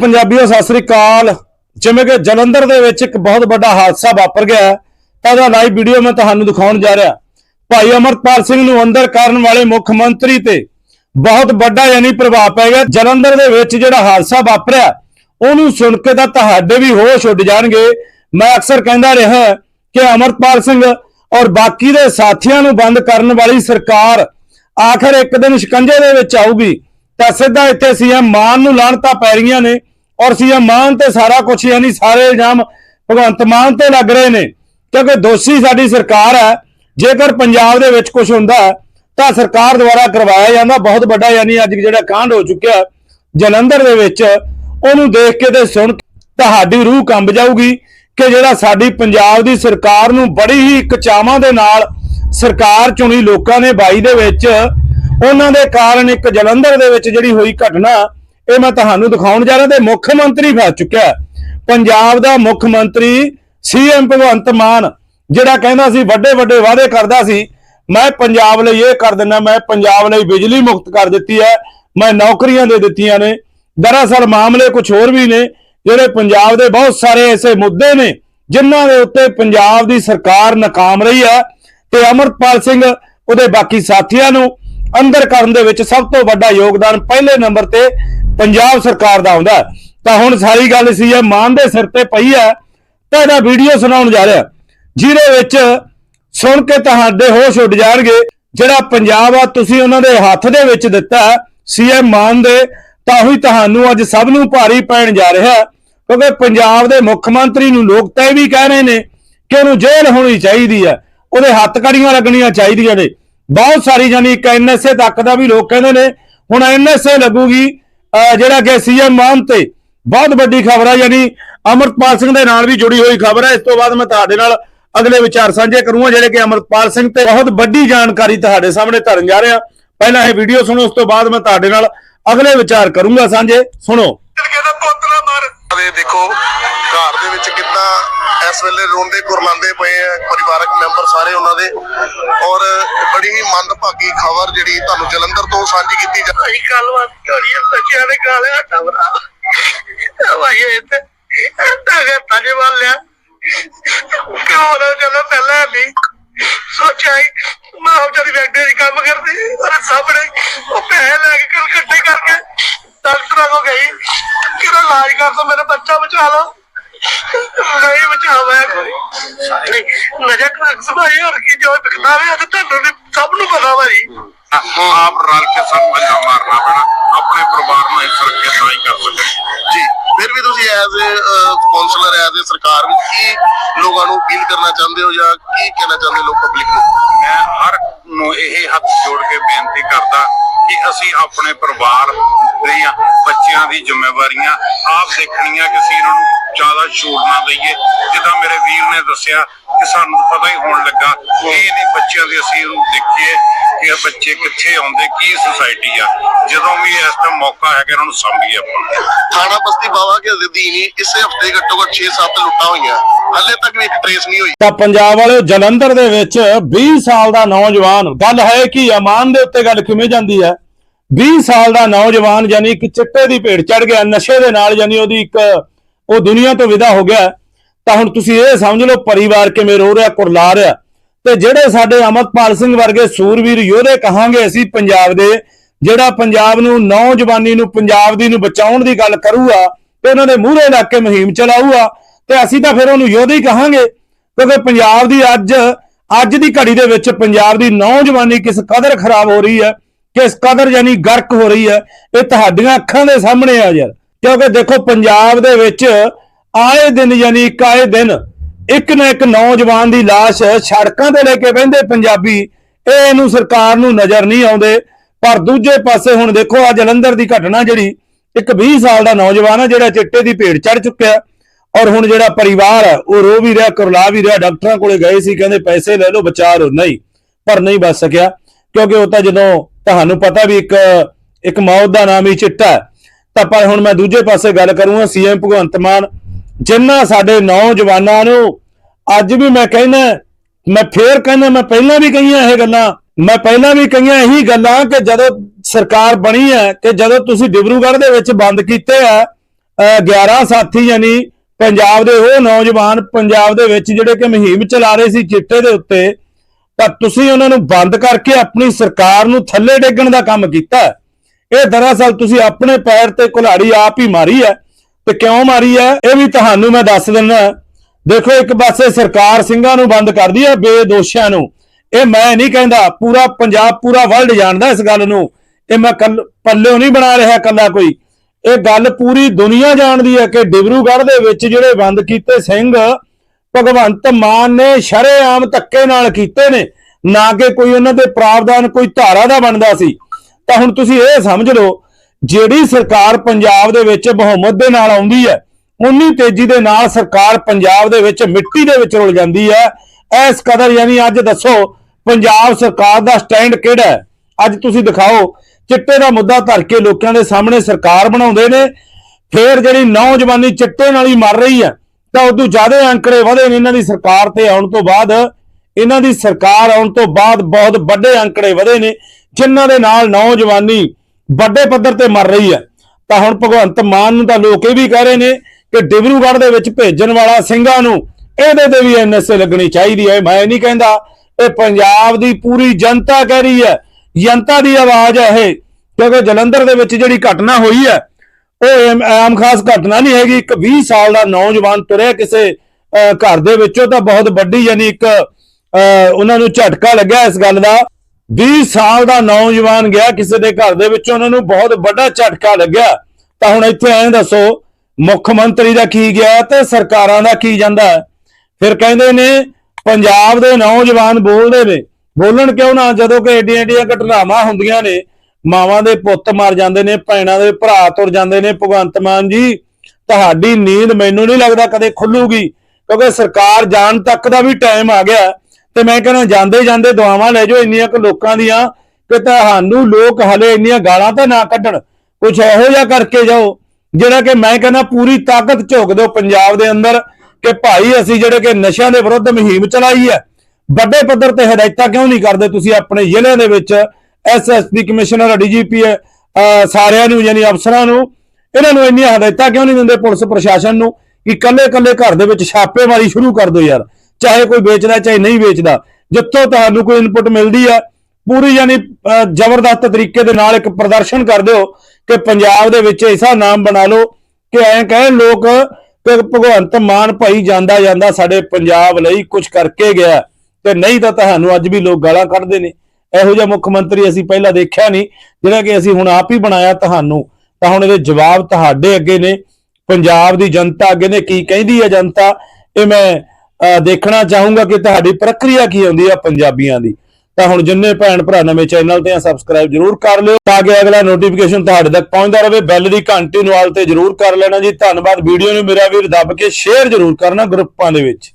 ਪੰਜਾਬੀਓ, ਸਤਿ ਸ੍ਰੀ ਅਕਾਲ। ਜਿਵੇਂ ਕਿ ਜਲੰਧਰ ਦੇ ਵਿੱਚ ਇੱਕ ਬਹੁਤ ਵੱਡਾ ਹਾਦਸਾ ਵਾਪਰ ਗਿਆ ਤਾਂ ਉਹਦਾ ਲਾਈਵ ਵੀਡੀਓ ਮੈਂ ਤੁਹਾਨੂੰ ਦਿਖਾਉਣ ਜਾ ਰਿਹਾ। ਭਾਈ ਅਮਰਪਾਲ ਸਿੰਘ ਨੂੰ ਅੰਦਰ ਕਰਨ ਵਾਲੇ ਮੁੱਖ ਮੰਤਰੀ ਤੇ ਬਹੁਤ ਵੱਡਾ ਯਾਨੀ ਪ੍ਰਭਾਵ ਪੈ ਗਿਆ। ਜਲੰਧਰ ਦੇ ਵਿੱਚ ਜਿਹੜਾ ਹਾਦਸਾ ਵਾਪਰਿਆ, ਉਹਨੂੰ ਸੁਣ ਕੇ ਤਾਂ ਤੁਹਾਡੇ ਵੀ ਹੋਸ਼ ਉੱਡ ਜਾਣਗੇ। ਮੈਂ ਅਕਸਰ ਕਹਿੰਦਾ ਰਿਹਾ ਕਿ ਅਮਰਪਾਲ ਸਿੰਘ ਔਰ ਬਾਕੀ ਦੇ ਸਾਥੀਆਂ ਨੂੰ ਬੰਦ ਕਰਨ ਵਾਲੀ ਸਰਕਾਰ ਆਖਰ ਇੱਕ ਦਿਨ ਸ਼ਿਕੰਜੇ ਦੇ ਵਿੱਚ ਆਊਗੀ। ਤਾਂ ਸਿੱਧਾ ਇੱਥੇ ਸੀਐਮ ਮਾਨ ਨੂੰ ਲਾਹਣਤਾਂ ਪੈ ਰਹੀਆਂ ਨੇ ਔਰ ਸੀਐਮ ਮਾਨ ਤੇ ਸਾਰਾ ਕੁਝ ਯਾਨੀ ਸਾਰੇ ਇਲਜ਼ਾਮ ਭਗਵੰਤ ਮਾਨ ਤੇ ਲੱਗ ਰਹੇ ਨੇ। ਕਿਉਂਕਿ ਦੋਸ਼ੀ ਸਾਡੀ ਸਰਕਾਰ ਹੈ, ਜੇਕਰ ਪੰਜਾਬ ਦੇ ਵਿੱਚ ਕੁਝ ਹੁੰਦਾ ਤਾਂ ਸਰਕਾਰ ਦੁਆਰਾ ਕਰਵਾਇਆ ਜਾਂਦਾ, ਬਹੁਤ ਵੱਡਾ ਯਾਨੀ ਅੱਜ ਜਿਹੜਾ ਕਾਂਡ ਹੋ ਚੁੱਕਿਆ ਜਲੰਧਰ ਦੇ ਵਿੱਚ, ਉਹਨੂੰ ਦੇਖ ਕੇ ਤੇ ਸੁਣ ਤੁਹਾਡੀ ਰੂਹ ਕੰਬ ਜਾਊਗੀ ਕਿ ਜਿਹੜਾ ਸਾਡੀ ਪੰਜਾਬ ਦੀ ਸਰਕਾਰ ਨੂੰ ਬੜੀ ਹੀ ਕਚਾਵਾਂ ਦੇ ਨਾਲ ਸਰਕਾਰ ਚੁਣੀ ਲੋਕਾਂ ਨੇ ਬਾਈ ਦੇ ਵਿੱਚ ਉਹਨਾਂ ਦੇ ਕਾਰਨ ਇੱਕ ਜਲੰਧਰ ਦੇ ਵਿੱਚ ਜਿਹੜੀ ਹੋਈ ਘਟਨਾ, ਇਹ ਮੈਂ ਤੁਹਾਨੂੰ ਦਿਖਾਉਣ ਜਾ ਰਿਹਾ ਤੇ ਮੁੱਖ ਮੰਤਰੀ ਫਸ ਚੁੱਕਿਆ ਪੰਜਾਬ ਦਾ ਮੁੱਖ ਮੰਤਰੀ ਸੀਐਮ ਭਗਵੰਤ ਮਾਨ, ਜਿਹੜਾ ਕਹਿੰਦਾ ਸੀ ਵੱਡੇ ਵੱਡੇ ਵਾਅਦੇ ਕਰਦਾ ਸੀ, ਮੈਂ ਪੰਜਾਬ ਲਈ ਇਹ ਕਰ ਦਿੰਦਾ, ਮੈਂ ਪੰਜਾਬ ਲਈ ਬਿਜਲੀ ਮੁਕਤ ਕਰ ਦਿੱਤੀ ਹੈ, ਮੈਂ ਨੌਕਰੀਆਂ ਦੇ ਦਿੱਤੀਆਂ ਨੇ। ਦਰਅਸਲ ਮਾਮਲੇ ਕੁਝ ਹੋਰ ਵੀ ਨੇ, ਜਿਹੜੇ ਪੰਜਾਬ ਦੇ ਬਹੁਤ ਸਾਰੇ ਐਸੇ ਮੁੱਦੇ ਨੇ, ਜਿਨ੍ਹਾਂ ਦੇ ਉੱਤੇ ਪੰਜਾਬ ਦੀ ਸਰਕਾਰ ਨਾਕਾਮ ਰਹੀ ਹੈ ਤੇ ਅਮਰਪਾਲ ਸਿੰਘ, ਉਹਦੇ ਬਾਕੀ ਸਾਥੀਆਂ ਨੂੰ ਅੰਦਰ ਕਰਨ ਦੇ ਵਿੱਚ ਸਭ ਤੋਂ ਵੱਡਾ ਯੋਗਦਾਨ ਪਹਿਲੇ ਨੰਬਰ ਤੇ ਪੰਜਾਬ ਸਰਕਾਰ ਦਾ ਆਉਂਦਾ ਤਾਂ ਹੁਣ ਸਾਰੀ ਗੱਲ ਸੀ ਇਹ ਮਾਨ ਦੇ ਸਿਰ ਤੇ ਪਈ ਹੈ, ਤਾਂ ਇਹਦਾ ਵੀਡੀਓ ਸੁਣਾਉਣ ਜਾ ਰਿਹਾ। ਜਿਹਦੇ ਵਿੱਚ ਸੁਣ ਕੇ ਤੁਹਾਡੇ ਹੋਸ਼ ਉੱਡ ਜਾਣਗੇ, ਜਿਹੜਾ ਪੰਜਾਬ ਆ, ਤੁਸੀਂ ਉਹਨਾਂ ਦੇ ਹੱਥ ਦੇ ਵਿੱਚ ਦਿੱਤਾ ਸੀਐਮ ਮਾਨ ਦੇ, ਤਾਂ ਹੀ ਤੁਹਾਨੂੰ ਅੱਜ ਸਭ ਨੂੰ ਭਾਰੀ ਪੈਣ ਜਾ ਰਿਹਾ ਕਿਉਂਕਿ ਪੰਜਾਬ ਦੇ ਮੁੱਖ ਮੰਤਰੀ ਨੂੰ ਲੋਕ ਤਾਂ ਇਹ ਵੀ ਕਹਿ ਰਹੇ ਨੇ ਕਿ ਉਹਨੂੰ ਜੇਲ੍ਹ ਹੋਣੀ ਚਾਹੀਦੀ ਹੈ, ਉਹਦੇ ਹੱਥ ਕੜੀਆਂ ਲੱਗਣੀਆਂ ਚਾਹੀਦੀਆਂ ਨੇ। ਬਹੁਤ ਸਾਰੀ ਜਾਨੀ ਇੱਕ ਐਨਐਸਏ ਤੱਕ ਦਾ ਵੀ ਲੋਕ ਕਹਿੰਦੇ ਨੇ। ਹੁਣ ਐਨਐਸਏ ਲੱਗੂਗੀ ਜਿਹੜਾ ਕਿ ਸੀਐਮ ਮਾਨ ਤੇ ਬਹੁਤ ਵੱਡੀ ਖਬਰ ਹੈ ਯਾਨੀ ਅਮਰਪਾਲ ਸਿੰਘ ਦੇ ਨਾਲ ਵੀ ਜੁੜੀ ਹੋਈ ਖਬਰ ਹੈ ਇਸ ਤੋਂ ਬਾਅਦ ਮੈਂ ਤੁਹਾਡੇ ਨਾਲ ਅਗਲੇ ਵਿਚਾਰ ਸਾਂਝੇ ਕਰੂੰਗਾ, ਜਿਹੜੇ ਕਿ ਅਮਰਪਾਲ ਸਿੰਘ ਤੇ ਬਹੁਤ ਵੱਡੀ ਜਾਣਕਾਰੀ ਤੁਹਾਡੇ ਸਾਹਮਣੇ ਧਰਨ ਜਾ ਰਿਹਾ ਪਹਿਲਾਂ ਇਹ ਵੀਡੀਓ ਸੁਣੋ, ਉਸ ਤੋਂ ਬਾਅਦ ਮੈਂ ਤੁਹਾਡੇ ਨਾਲ ਅਗਲੇ ਵਿਚਾਰ ਕਰੂੰਗਾ ਸਾਂਝੇ। ਸੁਣੋ। ਦੇਖੋ, ਘਰ ਦੇ ਵਿੱਚ ਕਿੰਨਾ ਇਸ ਵੇਲੇ ਰੋਂਦੇ ਕੁਰਲਾਉਂਦੇ ਪਏ ਆ। ਪਰਿਵਾਰਕ ਮੈਂਬਰ ਸਾਰੇ ਉਹਨਾਂ ਦੇ। ਔਰ ਬੜੀ ਹੀ ਮੰਦਭਾਗੀ ਖਬਰ ਜਿਹੜੀ ਤੁਹਾਨੂੰ ਜਲੰਧਰ ਤੋਂ ਸਾਂਝੀ ਕੀਤੀ ਜਾ ਭਾਈ ਗੱਲਬਾਤ ਕਰੀ ਹੈ, ਬੱਚਿਆਂ ਨੇ ਗਾਲਿਆ ਟਵਰਾ ਭਾਈ ਇੱਥੇ ਅੱਧਾ ਘੰਟਾ ਜੇ ਕਿਉਂ ਨਾ ਚਲੋ ਪਹਿਲਾਂ ਨਹੀਂ ਸੋਚਿਆ ਮੈਂ ਆਪ ਜਦ ਫੈਕਟਰੀ 'ਚ ਕੰਮ ਕਰਦੀ ਔਰ ਸਾਹਮਣੇ ਉਹ ਪੈਸੇ ਲੈ ਕੇ ਕਲਕੱਤੇ ਕਰਕੇ ਡਾਕਟਰਾਂ ਕੋ ਗਈ। ਕਿਹੜਾ ਇਲਾਜ ਕਰ ਦੋ ਮੇਰਾ ਬੱਚਾ ਬਚਾ ਲਓ। ਨਹੀਂ ਬਚਾਵਾ ਕੋਈ। ਨਹੀਂ ਨਜ਼ਰ ਰੱਖ ਸਭਾਈ ਹੋਰ ਕੀ ਜੋ ਵਿਖਦਾ ਵੇ ਤੇ ਤੁਹਾਨੂੰ ਨੀ- ਸਭ ਨੂੰ ਪਤਾ ਭਾਈ ਆਪ ਰਲ ਕੇ ਸਾਨੂੰ ਮੱਲਾ ਮਾਰਨਾ ਪੈਣਾ। ਆਪਣੇ ਪਰਿਵਾਰ ਨੂੰ ਇਸ ਰੱਖੇ ਤਾਂ ਹੀ ਕਰ ਸਕਦੇ ਜੀ ਫਿਰ ਵੀ ਤੁਸੀਂ as a councillor as a ਸਰਕਾਰ ਵਿੱਚ ਕੀ ਲੋਕਾਂ ਨੂੰ ਅਪੀਲ ਕਰਨਾ ਚਾਹੁੰਦੇ ਹੋ ਜਾਂ ਕੀ ਕਹਿਣਾ ਚਾਹੁੰਦੇ ਹੋ ਲੋਕ ਪਬਲਿਕ ਨੂੰ? ਮੈਂ ਹਰ ਨੂੰ ਇਹ ਹੱਥ ਜੋੜ ਕੇ ਬੇਨਤੀ ਕਰਦਾ ਕਿ ਅਸੀਂ ਆਪਣੇ ਪਰਿਵਾਰ ਦੀਆਂ ਬੱਚਿਆਂ ਦੀ ਜ਼ਿੰਮੇਵਾਰੀਆਂ ਆਪ ਦੇਖਣੀਆਂ ਕਿ ਅਸੀਂ ਇਹਨਾਂ ਨੂੰ ਜ਼ਿਆਦਾ ਛੋੜ ਨਾ ਦਈਏ। ਜਿੱਦਾਂ ਮੇਰੇ ਵੀਰ ਨੇ ਦੱਸਿਆ ਕਿ ਸਾਨੂੰ ਪਤਾ ਹੀ ਹੋਣ ਲੱਗਾ ਕਿ ਇਹਨੇ ਬੱਚਿਆਂ ਦੀ ਅਸੀਂ ਇਹਨੂੰ ਦੇਖੀਏ ਕਿ ਇਹ ਬੱਚੇ ਕਿੱਥੇ ਆਉਂਦੇ ਕੀ ਸੁਸਾਇਟੀ ਆ। ਜਦੋਂ ਵੀ ਇਸ ਦਾ ਮੌਕਾ ਹੈਗਾ ਇਹਨਾਂ ਨੂੰ ਸਾਂਭੀਏ ਆਪਾਂ। ਥਾਣਾ ਬਸਤੀ ਬਾਵਾ ਕੇ ਹੀ ਇਸੇ ਹਫ਼ਤੇ ਘੱਟੋ ਘੱਟ 6-7 ਲੁੱਟਾਂ ਹੋਈਆਂ। ਹਾਲੇ ਤੱਕ ਵੀ ਇੱਕ ਟ੍ਰੇਸ ਨਹੀਂ ਹੋਈ। ਤਾਂ ਪੰਜਾਬ ਵਾਲੇ ਜਲੰਧਰ ਦੇ ਵਿੱਚ 20 ਸਾਲ ਦਾ ਨੌਜਵਾਨ ਗੱਲ ਹੈ ਕਿ ਅਮਾਨ ਦੇ ਉੱਤੇ ਗੱਲ ਕਿਵੇਂ ਜਾਂਦੀ ਹੈ? 20 ਸਾਲ ਦਾ ਨੌਜਵਾਨ ਯਾਨੀ ਕਿ ਚਿੱਟੇ ਦੀ ਭੇਟ ਚੜ ਗਿਆ ਨਸ਼ੇ ਦੇ ਨਾਲ ਯਾਨੀ ਉਹਦੀ ਇੱਕ ਉਹ ਦੁਨੀਆ ਤੋਂ ਵਿਦਾ ਹੋ ਗਿਆ ਤਾਂ ਹੁਣ ਤੁਸੀਂ ਇਹ ਸਮਝ ਲਓ ਪਰਿਵਾਰ ਕਿਵੇਂ ਰੋ ਰਿਹਾ, ਕੁਰਲਾ ਰਿਹਾ। ਤੇ ਜਿਹੜੇ ਸਾਡੇ ਅਮਰਪਾਲ ਸਿੰਘ ਵਰਗੇ ਸੂਰਵੀਰ ਯੋਧੇ ਕਹਾਂਗੇ ਅਸੀਂ ਪੰਜਾਬ ਦੇ, ਜਿਹੜਾ ਪੰਜਾਬ ਨੂੰ ਨੌਜਵਾਨੀ ਨੂੰ, ਪੰਜਾਬ ਦੀ ਨੂੰ ਬਚਾਉਣ ਦੀ ਗੱਲ ਕਰੂਗਾ, ਤੇ ਉਹਨਾਂ ਦੇ ਮੂਹਰੇ ਲੱਗ ਕੇ ਮੁਹਿੰਮ ਚਲਾਊਗਾ, ਤੇ ਅਸੀਂ ਤਾਂ ਫਿਰ ਉਹਨੂੰ ਯੋਧੇ ਹੀ ਕਹਾਂਗੇ, ਕਿਉਂਕਿ ਪੰਜਾਬ ਦੀ ਅੱਜ ਅੱਜ ਦੀ ਘੜੀ ਦੇ ਵਿੱਚ ਪੰਜਾਬ ਦੀ ਨੌਜਵਾਨੀ ਕਿਸ ਕਦਰ ਖਰਾਬ ਹੋ ਰਹੀ ਹੈ, ਕਿਸ ਕਦਰ ਯਾਨੀ ਗਰਕ ਹੋ ਰਹੀ ਹੈ, ਇਹ ਤੁਹਾਡੀਆਂ ਅੱਖਾਂ ਦੇ ਸਾਹਮਣੇ ਆ ਯਾਰ। ਕਿਉਂਕਿ ਦੇਖੋ ਪੰਜਾਬ ਦੇ ਵਿੱਚ ਆਏ ਦਿਨ ਯਾਨੀ ਇੱਕ ਆਏ ਦਿਨ ਇੱਕ ਨਾ ਇੱਕ ਨੌਜਵਾਨ ਦੀ ਲਾਸ਼ ਸੜਕਾਂ ਤੇ ਲੈ ਕੇ ਵਹਿੰਦੇ ਪੰਜਾਬੀ। ਇਹ ਇਹਨੂੰ ਸਰਕਾਰ ਨੂੰ ਨਜ਼ਰ ਨਹੀਂ ਆਉਂਦੇ। ਪਰ ਦੂਜੇ ਪਾਸੇ ਹੁਣ ਦੇਖੋ ਆ ਜਲੰਧਰ ਦੀ ਘਟਨਾ ਜਿਹੜੀ ਇੱਕ 20 ਸਾਲ ਦਾ ਨੌਜਵਾਨ ਹੈ ਜਿਹੜਾ ਚਿੱਟੇ ਦੀ ਭੇਟ ਚੜ ਚੁੱਕਿਆ। ਔਰ ਹੁਣ ਜਿਹੜਾ ਪਰਿਵਾਰ ਹੈ ਉਹ ਰੋ ਵੀ ਰਿਹਾ, ਕਰਲਾ ਵੀ ਰਿਹਾ, ਡਾਕਟਰਾਂ ਕੋਲੇ ਗਏ ਸੀ, ਕਹਿੰਦੇ ਪੈਸੇ ਲੈ ਲਓ, ਬਚਾ ਲਓ, ਨਹੀਂ, ਪਰ ਨਹੀਂ ਬਚ ਸਕਿਆ। ਕਿਉਂਕਿ ਉਹ ਤਾਂ ਜਦੋਂ ਤੁਹਾਨੂੰ ਪਤਾ ਵੀ ਇੱਕ ਇੱਕ ਮੌਤ ਦਾ ਨਾਮ ਹੀ ਚਿੱਟਾ ਹੈ ਤਾਂ ਪਰ ਹੁਣ ਮੈਂ ਦੂਜੇ ਪਾਸੇ ਗੱਲ ਕਰੂੰਗਾ, ਸੀਐਮ ਭਗਵੰਤ ਮਾਨ ਜਿਨ੍ਹਾਂ ਸਾਡੇ ਨੌਜਵਾਨਾਂ ਨੂੰ ਅੱਜ ਵੀ ਮੈਂ ਕਹਿੰਦਾ, ਮੈਂ ਫੇਰ ਕਹਿੰਦਾ, ਮੈਂ ਪਹਿਲਾਂ ਵੀ ਕਹੀਆਂ ਇਹ ਗੱਲਾਂ, ਮੈਂ ਪਹਿਲਾਂ ਵੀ ਕਹੀਆਂ ਇਹੀ ਗੱਲਾਂ ਕਿ ਜਦੋਂ ਸਰਕਾਰ ਬਣੀ ਹੈ, ਕਿ ਜਦੋਂ ਤੁਸੀਂ ਡਿਬਰੂਗੜ੍ਹ ਦੇ ਵਿੱਚ ਬੰਦ ਕੀਤੇ ਆ, ਅਹ 11 ਸਾਥੀ ਯਾਨੀ ਪੰਜਾਬ ਦੇ ਉਹ ਨੌਜਵਾਨ ਪੰਜਾਬ ਦੇ ਵਿੱਚ ਜਿਹੜੇ ਕਿ ਮੁਹਿੰਮ ਚਲਾ ਰਹੇ ਸੀ ਚਿੱਟੇ ਦੇ ਉੱਤੇ, ਤਾਂ ਤੁਸੀਂ ਉਹਨਾਂ ਨੂੰ ਬੰਦ ਕਰਕੇ ਆਪਣੀ ਸਰਕਾਰ ਨੂੰ ਥੱਲੇ ਡੇਗਣ ਦਾ ਕੰਮ ਕੀਤਾ। ਇਹ ਦਰਅਸਲ ਤੁਸੀਂ ਆਪਣੇ ਪੈਰ ਤੇ ਕੁਲਾੜੀ ਆਪ ਹੀ ਮਾਰੀ ਹੈ ਤੇ ਕਿਉਂ ਮਾਰੀ ਹੈ? ਇਹ ਵੀ ਤੁਹਾਨੂੰ ਮੈਂ ਦੱਸ ਦਿੰਦਾ। ਦੇਖੋ, ਇੱਕ ਪਾਸੇ ਸਰਕਾਰ ਸਿੰਘਾਂ ਨੂੰ ਬੰਦ ਕਰਦੀ ਹੈ, ਬੇਦੋਸ਼ਿਆਂ ਨੂੰ। ਇਹ ਮੈਂ ਨਹੀਂ ਕਹਿੰਦਾ, ਪੂਰਾ ਪੰਜਾਬ, ਪੂਰਾ ਵਰਲਡ ਜਾਣਦਾ ਇਸ ਗੱਲ ਨੂੰ। ਇਹ ਮੈਂ ਕੱਲ ਪੱਲਿਓ ਨਹੀਂ ਬਣਾ ਰਿਹਾ ਕੱਲਾ ਕੋਈ। ਇਹ ਗੱਲ ਪੂਰੀ ਦੁਨੀਆ ਜਾਣਦੀ ਹੈ ਕਿ ਡਿਬਰੂਗੜ੍ਹ ਦੇ ਵਿੱਚ ਜਿਹੜੇ ਬੰਦ ਕੀਤੇ ਸਿੰਘ, ਭਗਵੰਤ ਮਾਨ ਨੇ ਸ਼ਰੇਆਮ ਧੱਕੇ ਨਾਲ ਕੀਤੇ ਨੇ। ਨਾ ਕਿ ਕੋਈ ਉਹਨਾਂ ਦੇ ਪ੍ਰਾਵਧਾਨ ਕੋਈ ਧਾਰਾ ਦਾ ਬਣਦਾ ਸੀ। ਤਾਂ ਹੁਣ ਤੁਸੀਂ ਇਹ ਸਮਝ ਲਓ, ਜਿਹੜੀ ਸਰਕਾਰ ਪੰਜਾਬ ਦੇ ਵਿੱਚ ਬਹੁਮਤ ਦੇ ਨਾਲ ਆਉਂਦੀ ਹੈ, ਉਨੀ ਤੇਜ਼ੀ ਦੇ ਨਾਲ ਸਰਕਾਰ ਪੰਜਾਬ ਦੇ ਵਿੱਚ ਮਿੱਟੀ ਦੇ ਵਿੱਚ ਰੁਲ ਜਾਂਦੀ ਹੈ। ਇਸ ਕਦਰ ਯਾਨੀ ਅੱਜ ਦੱਸੋ, ਪੰਜਾਬ ਸਰਕਾਰ ਦਾ ਸਟੈਂਡ ਕਿਹੜਾ ਹੈ? ਅੱਜ ਤੁਸੀਂ ਦਿਖਾਓ, ਚਿੱਟੇ ਦਾ ਮੁੱਦਾ ਧਰ ਕੇ ਲੋਕਾਂ ਦੇ ਸਾਹਮਣੇ ਸਰਕਾਰ ਬਣਾਉਂਦੇ ਨੇ, ਫੇਰ ਜਿਹੜੀ ਨੌਜਵਾਨੀ ਚਿੱਟੇ ਨਾਲ ਹੀ ਮਰ ਰਹੀ ਹੈ, ਤਾਂ ਉਦੋਂ ਜ਼ਿਆਦਾ ਅੰਕੜੇ ਵਧੇ ਨੇ ਇਹਨਾਂ ਦੀ ਸਰਕਾਰ ਤੇ ਆਉਣ ਤੋਂ ਬਾਅਦ। ਇਹਨਾਂ ਦੀ ਸਰਕਾਰ ਆਉਣ ਤੋਂ ਬਾਅਦ ਬਹੁਤ ਵੱਡੇ ਅੰਕੜੇ ਵਧੇ ਨੇ, ਜਿਨ੍ਹਾਂ ਦੇ ਨਾਲ ਨੌਜਵਾਨੀ ਵੱਡੇ ਪੱਧਰ ਤੇ ਮਰ ਰਹੀ ਹੈ। ਤਾਂ ਹੁਣ ਭਗਵੰਤ ਮਾਨ ਨੂੰ ਤਾਂ ਲੋਕ ਇਹ ਵੀ ਕਹਿ ਰਹੇ ਨੇ ਕਿ ਡਿਬਰੂਗੜ੍ਹ ਦੇ ਵਿੱਚ ਭੇਜਣ ਵਾਲਾ ਸਿੰਘਾਂ ਨੂੰ ਇਹਦੇ ਤੇ ਵੀ ਐਨਐਸਏ ਲੱਗਣੀ ਚਾਹੀਦੀ ਹੈ। ਮੈਂ ਨਹੀਂ ਕਹਿੰਦਾ, ਇਹ ਪੰਜਾਬ ਦੀ ਪੂਰੀ ਜਨਤਾ ਕਹਿ ਰਹੀ ਹੈ। ਜਨਤਾ ਦੀ ਆਵਾਜ਼ ਹੈ ਇਹ, ਕਿਉਂਕਿ ਜਲੰਧਰ ਦੇ ਵਿੱਚ ਜਿਹੜੀ ਘਟਨਾ ਹੋਈ ਹੈ, ਉਹ ਆਮ- ਆਮ ਖਾਸ ਘਟਨਾ ਨਹੀਂ ਹੈਗੀ। ਇੱਕ 20 ਸਾਲ ਦਾ ਨੌਜਵਾਨ ਤੁਰਿਆ ਕਿਸੇ ਘਰ ਦੇ ਵਿੱਚੋਂ ਤਾਂ ਬਹੁਤ ਵੱਡੀ ਯਾਨੀ ਇੱਕ ਉਹਨਾਂ ਨੂੰ ਝਟਕਾ ਲੱਗਿਆ ਇਸ ਗੱਲ ਦਾ। 20 ਸਾਲ ਦਾ ਨੌਜਵਾਨ ਗਿਆ ਕਿਸੇ ਦੇ ਘਰ ਦੇ ਵਿੱਚ, ਉਹਨਾਂ ਨੂੰ ਬਹੁਤ ਵੱਡਾ ਝਟਕਾ ਲੱਗਿਆ। ਤਾਂ ਹੁਣ ਇੱਥੇ ਐਂ ਦੱਸੋ, ਮੁੱਖ ਮੰਤਰੀ ਦਾ ਕੀ ਗਿਆ ਤੇ ਸਰਕਾਰਾਂ ਦਾ ਕੀ ਜਾਂਦਾ ਫਿਰ ਕਹਿੰਦੇ ਨੇ, ਪੰਜਾਬ ਦੇ ਨੌਜਵਾਨ ਬੋਲਦੇ ਨੇ। ਬੋਲਣ ਕਿਉਂ ਨਾ, ਜਦੋਂ ਕਿ ਏਡੀਆਂ ਏਡੀਆਂ ਘਟਨਾਵਾਂ ਹੁੰਦੀਆਂ ਨੇ, ਮਾਵਾਂ ਦੇ ਪੁੱਤ ਮਰ ਜਾਂਦੇ ਨੇ, ਭੈਣਾਂ ਦੇ ਭਰਾ ਤੁਰ ਜਾਂਦੇ ਨੇ। ਭਗਵੰਤ ਮਾਨ ਜੀ, ਤੁਹਾਡੀ ਨੀਂਦ ਮੈਨੂੰ ਨਹੀਂ ਲੱਗਦਾ ਕਦੇ ਖੁੱਲੂਗੀ, ਕਿਉਂਕਿ ਸਰਕਾਰ ਜਾਣ ਤੱਕ ਦਾ ਵੀ ਟਾਈਮ ਆ ਗਿਆ। ਤੇ ਮੈਂ ਕਹਿੰਦਾ ਜਾਂਦੇ ਜਾਂਦੇ ਦੁਆਵਾਂ ਲੈ ਜਾਓ ਇੰਨੀਆਂ ਕੁ ਲੋਕਾਂ ਦੀਆਂ ਕਿ ਤੁਹਾਨੂੰ ਲੋਕ ਹਲੇ ਇੰਨੀਆਂ ਗਾਲਾਂ ਤਾਂ ਨਾ ਕੱਢਣ। ਕੁਝ ਇਹੋ ਜਿਹਾ ਕਰਕੇ ਜਾਓ, ਜਿਹੜਾ ਕਿ ਮੈਂ ਕਹਿੰਦਾ ਪੂਰੀ ਤਾਕਤ ਝੋਕ ਦਿਓ ਪੰਜਾਬ ਦੇ ਅੰਦਰ ਕਿ ਭਾਈ ਅਸੀਂ ਜਿਹੜੇ ਕਿ ਨਸ਼ਿਆਂ ਦੇ ਵਿਰੁੱਧ ਮੁਹਿੰਮ ਚਲਾਈ ਹੈ, ਵੱਡੇ ਪੱਧਰ ਤੇ ਹਦਾਇਤਾਂ ਕਿਉਂ ਨਹੀਂ ਕਰਦੇ ਤੁਸੀਂ ਆਪਣੇ ਜ਼ਿਲ੍ਹਿਆਂ ਦੇ ਵਿੱਚ? ਐਸਐਸਪੀ ਕਮਿਸ਼ਨਰ ਡੀਜੀਪੀ ਸਾਰਿਆਂ ਨੂੰ ਯਾਨੀ ਅਫਸਰਾਂ ਨੂੰ, ਇਹਨਾਂ ਨੂੰ ਇੰਨੀਆਂ ਹਦਾਇਤਾਂ ਕਿਉਂ ਨਹੀਂ ਦਿੰਦੇ ਪੁਲਿਸ ਪ੍ਰਸ਼ਾਸਨ ਨੂੰ ਕਿ ਕੱਲੇ ਕੱਲੇ ਘਰ ਦੇ ਵਿੱਚ ਛਾਪੇਮਾਰੀ ਸ਼ੁਰੂ ਕਰ ਦਿਓ ਯਾਰ। ਚਾਹੇ ਕੋਈ ਵੇਚਦਾ, ਚਾਹੇ ਨਹੀਂ ਵੇਚਦਾ, ਜਿੱਥੋਂ ਤੁਹਾਨੂੰ ਕੋਈ ਇਨਪੁਟ ਮਿਲਦੀ ਹੈ ਪੂਰੀ ਯਾਨੀ ਜ਼ਬਰਦਸਤ ਤਰੀਕੇ ਦੇ ਨਾਲ ਇੱਕ ਪ੍ਰਦਰਸ਼ਨ ਕਰ ਦਿਓ ਕਿ ਪੰਜਾਬ ਦੇ ਵਿੱਚ ਐਸਾ ਨਾਮ ਬਣਾ ਲਓ ਕਿ ਐਂ ਕਹਿਣ ਲੋਕ ਕਿ ਭਗਵੰਤ ਮਾਨ ਭਾਈ ਜਾਂਦਾ ਜਾਂਦਾ ਸਾਡੇ ਪੰਜਾਬ ਲਈ ਕੁਝ ਕਰਕੇ ਗਿਆ ਤੇ ਨਹੀਂ ਤਾਂ ਤੁਹਾਨੂੰ ਅੱਜ ਵੀ ਲੋਕ ਗਾਲਾਂ ਕੱਢਦੇ ਨੇ। ਇਹੋ ਜਿਹਾ ਮੁੱਖ ਮੰਤਰੀ ਅਸੀਂ ਪਹਿਲਾਂ ਦੇਖਿਆ ਨਹੀਂ, ਜਿਹੜਾ ਕਿ ਅਸੀਂ ਹੁਣ ਆਪ ਹੀ ਬਣਾਇਆ ਤੁਹਾਨੂੰ। ਤਾਂ ਹੁਣ ਇਹਦੇ ਜਵਾਬ ਤੁਹਾਡੇ ਅੱਗੇ ਨੇ। ਪੰਜਾਬ ਦੀ ਜਨਤਾ ਅੱਗੇ ਨੇ। ਕੀ ਕਹਿੰਦੀ ਹੈ ਜਨਤਾ? ਇਹ ਮੈਂ ਦੇਖਣਾ ਚਾਹੂੰਗਾ ਕਿ ਤੁਹਾਡੀ ਪ੍ਰਕਿਰਿਆ ਕੀ ਹੁੰਦੀ ਆ ਪੰਜਾਬੀਆਂ ਦੀ। ਤਾਂ ਹੁਣ ਜਿੰਨੇ ਭੈਣ ਭਰਾ ਨਵੇਂ ਚੈਨਲ ਤੇ ਆ ਸਬਸਕ੍ਰਾਈਬ ਜਰੂਰ ਕਰ ਲਿਓ, ਤਾਂ ਕਿ ਅਗਲਾ ਨੋਟੀਫਿਕੇਸ਼ਨ ਤੁਹਾਡੇ ਤੱਕ ਪਹੁੰਚਦਾ ਰਹੇ। ਬੈਲ ਦੀ ਘੰਟੀ ਨੂੰ ਆਲ ਤੇ ਜਰੂਰ ਕਰ ਲੈਣਾ ਜੀ। ਧੰਨਵਾਦ। ਵੀਡੀਓ ਨੂੰ ਮੇਰਾ ਵੀਰ ਦੱਬ ਕੇ ਸ਼ੇਅਰ ਜਰੂਰ ਕਰਨਾ ਗਰੁੱਪਾਂ ਦੇ ਵਿੱਚ।